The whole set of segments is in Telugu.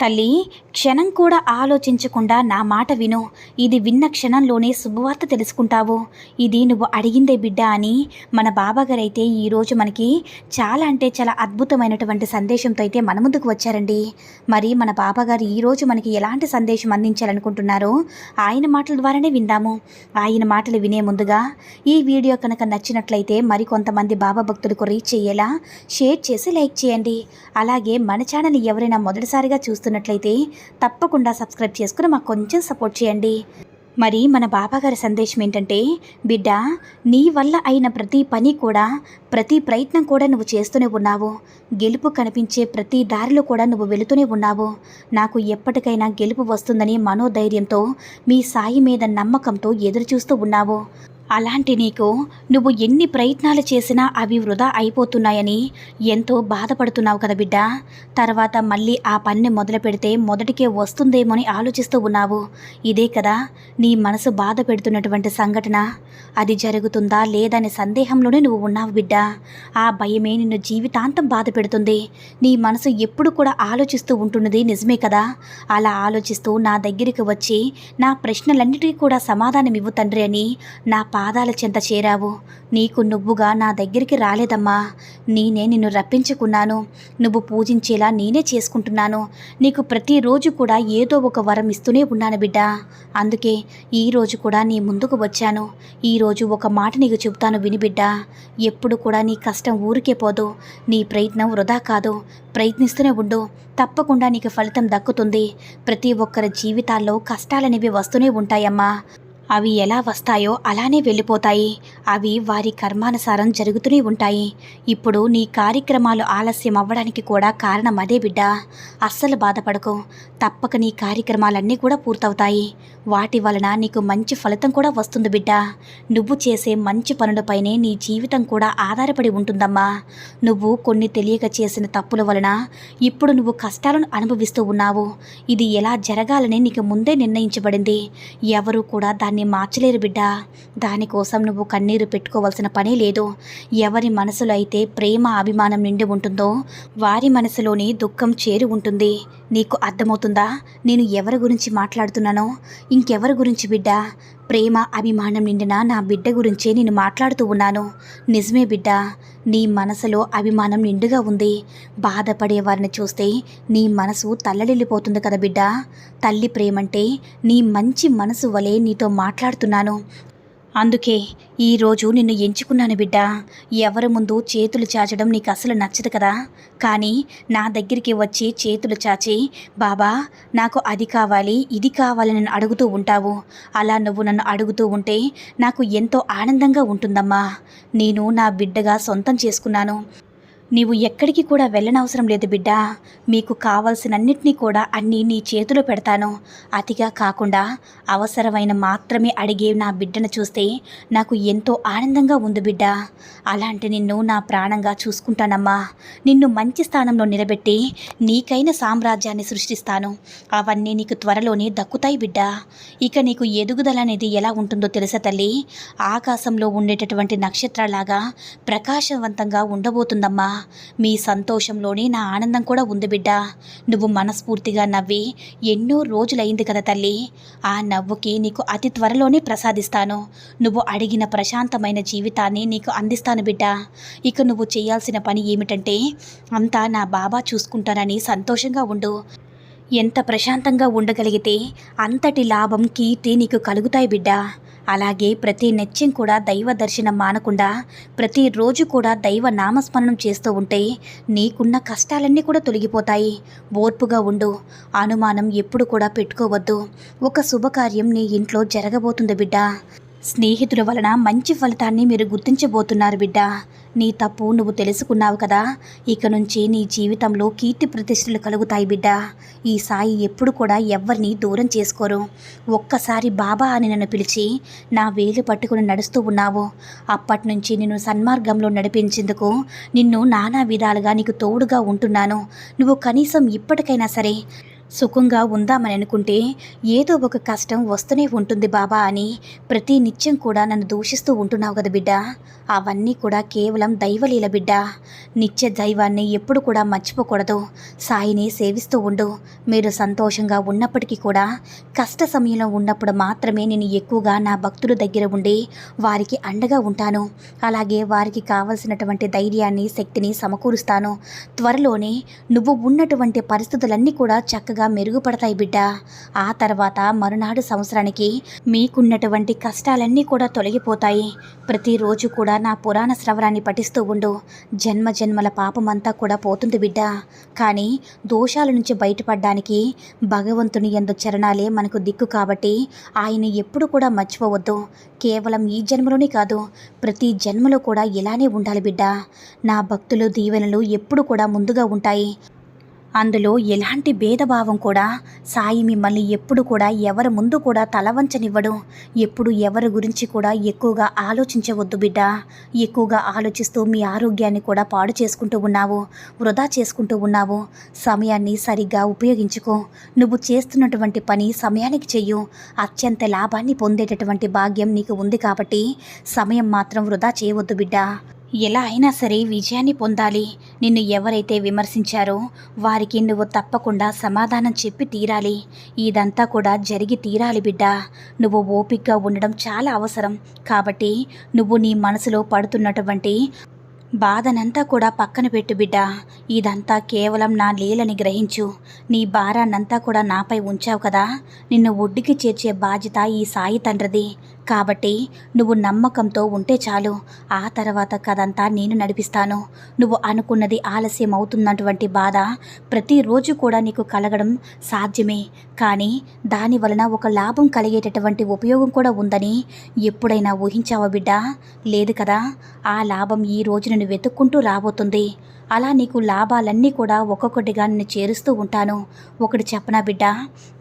తల్లి క్షణం కూడా ఆలోచించకుండా నా మాట విను. ఇది విన్న క్షణంలోనే శుభవార్త తెలుసుకుంటావు. ఇది నువ్వు అడిగిందే బిడ్డ అని మన బాబాగారైతే ఈరోజు మనకి చాలా అంటే చాలా అద్భుతమైనటువంటి సందేశంతో అయితే మన ముందుకు వచ్చారండి. మరి మన బాబాగారు ఈరోజు మనకి ఎలాంటి సందేశం అందించాలనుకుంటున్నారో ఆయన మాటల ద్వారానే విందాము. ఆయన మాటలు వినే ముందుగా ఈ వీడియో కనుక నచ్చినట్లయితే మరి కొంతమంది బాబా భక్తులకు రీచ్ అయ్యేలా షేర్ చేసి లైక్ చేయండి. అలాగే మన ఛానల్ ఎవరైనా మొదటిసారిగా చూస్తున్నట్లయితే తప్పకుండా సబ్స్క్రైబ్ చేసుకుని మాకు కొంచెం సపోర్ట్ చేయండి. మరి మన బాబాగారి సందేశం ఏంటంటే బిడ్డ నీ వల్ల అయిన ప్రతి పని కూడా ప్రతి ప్రయత్నం కూడా నువ్వు చేస్తూనే ఉన్నావు. గెలుపు కనిపించే ప్రతి దారిలో కూడా నువ్వు వెళుతూనే ఉన్నావు. నాకు ఎప్పటికైనా గెలుపు వస్తుందని మనోధైర్యంతో మీ సాయి మీద నమ్మకంతో ఎదురుచూస్తూ ఉన్నావు. అలాంటి నీకు నువ్వు ఎన్ని ప్రయత్నాలు చేసినా అవి వృధా అయిపోతున్నాయని ఎంతో బాధపడుతున్నావు కదా బిడ్డ. తర్వాత మళ్ళీ ఆ పనిని మొదలు పెడితే మొదటికే వస్తుందేమో అని ఆలోచిస్తూ ఉన్నావు. ఇదే కదా నీ మనసు బాధ పెడుతున్నటువంటి సంఘటన. అది జరుగుతుందా లేదనే సందేహంలోనే నువ్వు ఉన్నావు బిడ్డ. ఆ భయమే నిన్ను జీవితాంతం బాధ పెడుతుంది. నీ మనసు ఎప్పుడు కూడా ఆలోచిస్తూ ఉంటున్నది నిజమే కదా. అలా ఆలోచిస్తూ నా దగ్గరికి వచ్చి నా ప్రశ్నలన్నిటికీ కూడా సమాధానం ఇవ్వు తండ్రి అని నా పాదాల చెంత చేరావు. నీకు నువ్వుగా నా దగ్గరికి రాలేదమ్మా. నేనే నిన్ను రప్పించుకున్నాను. నువ్వు పూజించేలా నేనే చేసుకుంటున్నాను. నీకు ప్రతిరోజు కూడా ఏదో ఒక వరం ఇస్తూనే ఉన్నాను బిడ్డ. అందుకే ఈరోజు కూడా నీ ముందుకు వచ్చాను. ఈరోజు ఒక మాట నీకు చెబుతాను విని బిడ్డ. ఎప్పుడు కూడా నీ కష్టం ఊరికే పోదు. నీ ప్రయత్నం వృధా కాదు. ప్రయత్నిస్తూనే ఉండు. తప్పకుండా నీకు ఫలితం దక్కుతుంది. ప్రతి ఒక్కరి జీవితాల్లో కష్టాలనేవి వస్తూనే ఉంటాయమ్మా. అవి ఎలా వస్తాయో అలానే వెళ్ళిపోతాయి. అవి వారి కర్మానుసారం జరుగుతూనే ఉంటాయి. ఇప్పుడు నీ కార్యక్రమాలు ఆలస్యం అవ్వడానికి కూడా కారణం అదే బిడ్డ. అస్సలు బాధపడకు. తప్పక నీ కార్యక్రమాలన్నీ కూడా పూర్తవుతాయి. వాటి వలన నీకు మంచి ఫలితం కూడా వస్తుంది బిడ్డ. నువ్వు చేసే మంచి పనులపైనే నీ జీవితం కూడా ఆధారపడి ఉంటుందమ్మా. నువ్వు కొన్ని తెలియక చేసిన తప్పుల వలన ఇప్పుడు నువ్వు కష్టాలను అనుభవిస్తూ ఉన్నావు. ఇది ఎలా జరగాలని నీకు ముందే నిర్ణయించబడింది. ఎవరు కూడా దాన్ని మార్చలేరు బిడ్డా. దానికోసం నువ్వు కన్నీరు పెట్టుకోవాల్సిన పని లేదు. ఎవరి మనసులో అయితే ప్రేమ అభిమానం నిండి ఉంటుందో వారి మనసులోని దుఃఖం చేరి ఉంటుంది. నీకు అర్థమవుతుందా? నేను ఎవరి గురించి మాట్లాడుతున్నానో? ఇంకెవరి గురించి బిడ్డా? ప్రేమ అభిమానం నిండిన నా బిడ్డ గురించే నేను మాట్లాడుతూ ఉన్నాను. నిజమే బిడ్డ నీ మనసులో అభిమానం నిండుగా ఉంది. బాధపడే వారిని చూస్తే నీ మనసు తల్లడిల్లిపోతుంది కదా బిడ్డ. తల్లి ప్రేమంటే నీ మంచి మనసు వలె నీతో మాట్లాడుతున్నాను. అందుకే ఈరోజు నిన్ను ఎంచుకున్నాను బిడ్డ. ఎవరి ముందు చేతులు చాచడం నీకు అసలు నచ్చదు కదా. కానీ నా దగ్గరికి వచ్చి చేతులు చాచి బాబా నాకు అది కావాలి ఇది కావాలి నన్ను అడుగుతూ ఉంటావు. అలా నువ్వు నన్ను అడుగుతూ ఉంటే నాకు ఎంతో ఆనందంగా ఉంటుందమ్మా. నేను నా బిడ్డగా సొంతం చేసుకున్నాను. నీవు ఎక్కడికి కూడా వెళ్ళనవసరం లేదు బిడ్డ. మీకు కావలసినన్నిటినీ కూడా అన్నీ నీ చేతిలో పెడతాను. అతిగా కాకుండా అవసరమైన మాత్రమే అడిగే నా బిడ్డను చూస్తే నాకు ఎంతో ఆనందంగా ఉంది బిడ్డ. అలాంటి నిన్ను నా ప్రాణంగా చూసుకుంటానమ్మా. నిన్ను మంచి స్థానంలో నిలబెట్టి నీకైన సామ్రాజ్యాన్ని సృష్టిస్తాను. అవన్నీ నీకు త్వరలోనే దక్కుతాయి బిడ్డ. ఇక నీకు ఎదుగుదల అనేది ఎలా ఉంటుందో తెలుసా తల్లి? ఆకాశంలో ఉండేటటువంటి నక్షత్రాలాగా ప్రకాశవంతంగా ఉండబోతుందమ్మా. మీ సంతోషంలోనే నా ఆనందం కూడా ఉంది బిడ్డ. నువ్వు మనస్ఫూర్తిగా నవ్వి ఎన్నో రోజులైంది కదా తల్లి. ఆ నవ్వుకి నీకు అతి త్వరలోనే ప్రసాదిస్తాను. నువ్వు అడిగిన ప్రశాంతమైన జీవితాన్ని నీకు అందిస్తాను బిడ్డ. ఇక నువ్వు చేయాల్సిన పని ఏమిటంటే అంతా నా బాబా చూసుకుంటానని సంతోషంగా ఉండు. ఎంత ప్రశాంతంగా ఉండగలిగితే అంతటి లాభం కీర్తి నీకు కలుగుతాయి బిడ్డా. అలాగే ప్రతి నిత్యం కూడా దైవ దర్శనం మానకుండా ప్రతిరోజు కూడా దైవ నామస్మరణం చేస్తూ ఉంటే నీకున్న కష్టాలన్నీ కూడా తొలగిపోతాయి. ఓర్పుగా ఉండు. అనుమానం ఎప్పుడు కూడా పెట్టుకోవద్దు. ఒక శుభకార్యం నీ ఇంట్లో జరగబోతుంది బిడ్డ. స్నేహితుల వలన మంచి ఫలితాన్ని మీరు గుర్తించబోతున్నారు బిడ్డ. నీ తప్పు నువ్వు తెలుసుకున్నావు కదా. ఇక నుంచి నీ జీవితంలో కీర్తి ప్రతిష్టలు కలుగుతాయి బిడ్డ. ఈ సాయి ఎప్పుడు కూడా ఎవ్వరిని దూరం చేసుకోరు. ఒక్కసారి బాబా అని నన్ను పిలిచి నా వేలు పట్టుకుని నడుస్తూ ఉన్నావు. అప్పటి నుంచి నిన్ను సన్మార్గంలో నడిపించేందుకు నిన్ను నానా విధాలుగా నీకు తోడుగా ఉంటున్నాను. నువ్వు కనీసం ఇప్పటికైనా సరే సుఖంగా ఉందామని అనుకుంటే ఏదో ఒక కష్టం వస్తూనే ఉంటుంది బాబా అని ప్రతి నిత్యం కూడా నన్ను దూషిస్తూ ఉంటున్నావు కదా బిడ్డ. అవన్నీ కూడా కేవలం దైవలీల బిడ్డ. నిత్య దైవాన్ని ఎప్పుడు కూడా మర్చిపోకూడదు. సాయిని సేవిస్తూ ఉండు. మీరు సంతోషంగా ఉన్నప్పటికీ కూడా కష్ట సమయంలో ఉన్నప్పుడు మాత్రమే నేను ఎక్కువగా నా భక్తుల దగ్గర ఉండి వారికి అండగా ఉంటాను. అలాగే వారికి కావలసినటువంటి ధైర్యాన్ని శక్తిని సమకూరుస్తాను. త్వరలోనే నువ్వు ఉన్నటువంటి పరిస్థితులన్నీ కూడా చక్కగా మెరుగుపడతాయి బిడ్డ. ఆ తర్వాత మరునాడు సంవత్సరానికి మీకున్నటువంటి కష్టాలన్నీ కూడా తొలగిపోతాయి. ప్రతిరోజు కూడా నా పురాణ శ్రవరాన్ని పఠిస్తూ ఉండు. జన్మ జన్మల పాపమంతా కూడా పోతుంది బిడ్డ. కానీ దోషాల నుంచి బయటపడడానికి భగవంతుని ఎందు చరణాలే మనకు దిక్కు కాబట్టి ఆయన ఎప్పుడు కూడా మర్చిపోవద్దు. కేవలం ఈ జన్మలోనే కాదు ప్రతి జన్మలో కూడా ఇలానే ఉండాలి బిడ్డ. నా భక్తులు దీవెనలు ఎప్పుడు కూడా ముందుగా ఉంటాయి. అందులో ఎలాంటి భేదభావం కూడా? సాయి మిమ్మల్ని ఎప్పుడు కూడా ఎవరి ముందు కూడా తలవంచనివ్వడు ఎప్పుడు ఎవరి గురించి కూడా ఎక్కువగా ఆలోచించవద్దు బిడ్డ. ఎక్కువగా ఆలోచిస్తూ మీ ఆరోగ్యాన్ని కూడా పాడు చేసుకుంటూ ఉన్నావు వృధా చేసుకుంటూ ఉన్నావు. సమయాన్ని సరిగ్గా ఉపయోగించుకో. నువ్వు చేస్తున్నటువంటి పని సమయానికి చెయ్యు. అత్యంత లాభాన్ని పొందేటటువంటి భాగ్యం నీకు ఉంది కాబట్టి సమయం మాత్రం వృధా చేయవద్దు బిడ్డ. ఎలా అయినా సరే విజయాన్ని పొందాలి. నిన్ను ఎవరైతే విమర్శించారో వారికి నువ్వు తప్పకుండా సమాధానం చెప్పి తీరాలి. ఇదంతా కూడా జరిగి తీరాలి బిడ్డ. నువ్వు ఓపికగా ఉండడం చాలా అవసరం. కాబట్టి నువ్వు నీ మనసులో పడుతున్నటువంటి బాధనంతా కూడా పక్కన పెట్టు బిడ్డ. ఇదంతా కేవలం నా లీలని గ్రహించు. నీ భారాన్నంతా కూడా నాపై ఉంచావు కదా. నిన్ను ఒడ్డుకి చేర్చే బాధ్యత ఈ సాయి తండ్రిది. కాబట్టి నువ్వు నమ్మకంతో ఉంటే చాలు. ఆ తర్వాత కదంతా నేను నడిపిస్తాను. నువ్వు అనుకున్నది ఆలస్యం అవుతున్నటువంటి బాధ ప్రతిరోజు కూడా నీకు కలగడం సాధ్యమే. కానీ దాని వలన ఒక లాభం కలిగేటటువంటి ఉపయోగం కూడా ఉందని ఎప్పుడైనా ఊహించావా బిడ్డ? లేదు కదా? ఆ లాభం ఈ రోజు నేను వెతుక్కుంటూ రాబోతుంది. అలా నీకు లాభాలన్నీ కూడా ఒక్కొక్కటిగా నేను చేరుస్తూ ఉంటాను. ఒకటి చెప్పనా బిడ్డ?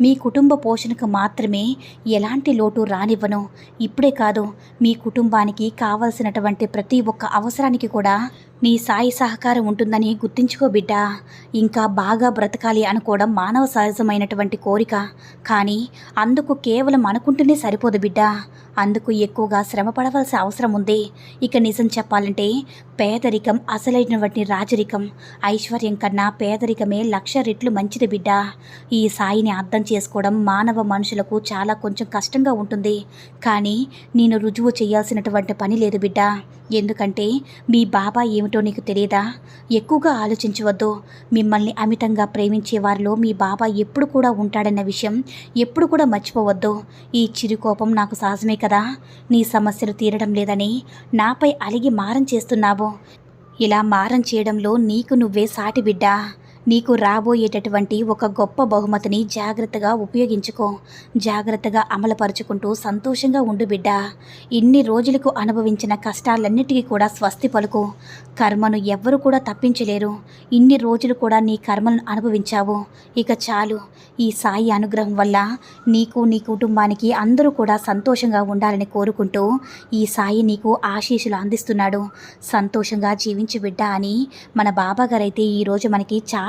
మీ కుటుంబ పోషణకు మాత్రమే ఎలాంటి లోటు రానివ్వను. ఇప్పుడే కాదు మీ కుటుంబానికి కావలసినటువంటి ప్రతి ఒక్క అవసరానికి కూడా నీ సాయి సహకారం ఉంటుందని గుర్తుంచుకో బిడ్డ. ఇంకా బాగా బ్రతకాలి అనుకోవడం మానవ సహజమైనటువంటి కోరిక. కానీ అందుకు కేవలం అనుకుంటూనే సరిపోదు బిడ్డ. అందుకు ఎక్కువగా శ్రమ పడవలసిన అవసరం ఉంది. ఇక నిజం చెప్పాలంటే పేదరికం అసలైనటువంటి రాజరికం. ఐశ్వర్యం కన్నా పేదరికమే లక్ష రెట్లు మంచిది బిడ్డ. ఈ సాయిని అర్థం చేసుకోవడం మానవ మనుషులకు చాలా కొంచెం కష్టంగా ఉంటుంది. కానీ నేను రుజువు చేయాల్సినటువంటి పని లేదు బిడ్డ. ఎందుకంటే మీ బాబా ఏమిటో నీకు తెలియదా? ఎక్కువగా ఆలోచించవద్దు. మిమ్మల్ని అమితంగా ప్రేమించే వారిలో మీ బాబా ఎప్పుడు కూడా ఉంటాడన్న విషయం ఎప్పుడు కూడా మర్చిపోవద్దు. ఈ చిరుకోపం నాకు సహజమే కదా. నీ సమస్యలు తీరడం లేదని నాపై అలిగి మారం చేస్తున్నావు. ఇలా మారం చేయడంలో నీకు నువ్వే సాటి బిడ్డా. నీకు రాబోయేటటువంటి ఒక గొప్ప బహుమతిని జాగ్రత్తగా ఉపయోగించుకో. జాగ్రత్తగా అమలుపరుచుకుంటూ సంతోషంగా ఉండు బిడ్డ. ఇన్ని రోజులకు అనుభవించిన కష్టాలన్నిటికీ కూడా స్వస్తి పలుకు. కర్మను ఎవ్వరు కూడా తప్పించలేరు. ఇన్ని రోజులు కూడా నీ కర్మలను అనుభవించావు. ఇక చాలు. ఈ సాయి అనుగ్రహం వల్ల నీకు నీ కుటుంబానికి అందరూ కూడా సంతోషంగా ఉండాలని కోరుకుంటూ ఈ సాయి నీకు ఆశీస్సులు అందిస్తున్నాడు. సంతోషంగా జీవించు బిడ్డ అని మన బాబాగారైతే ఈరోజు మనకి చాలా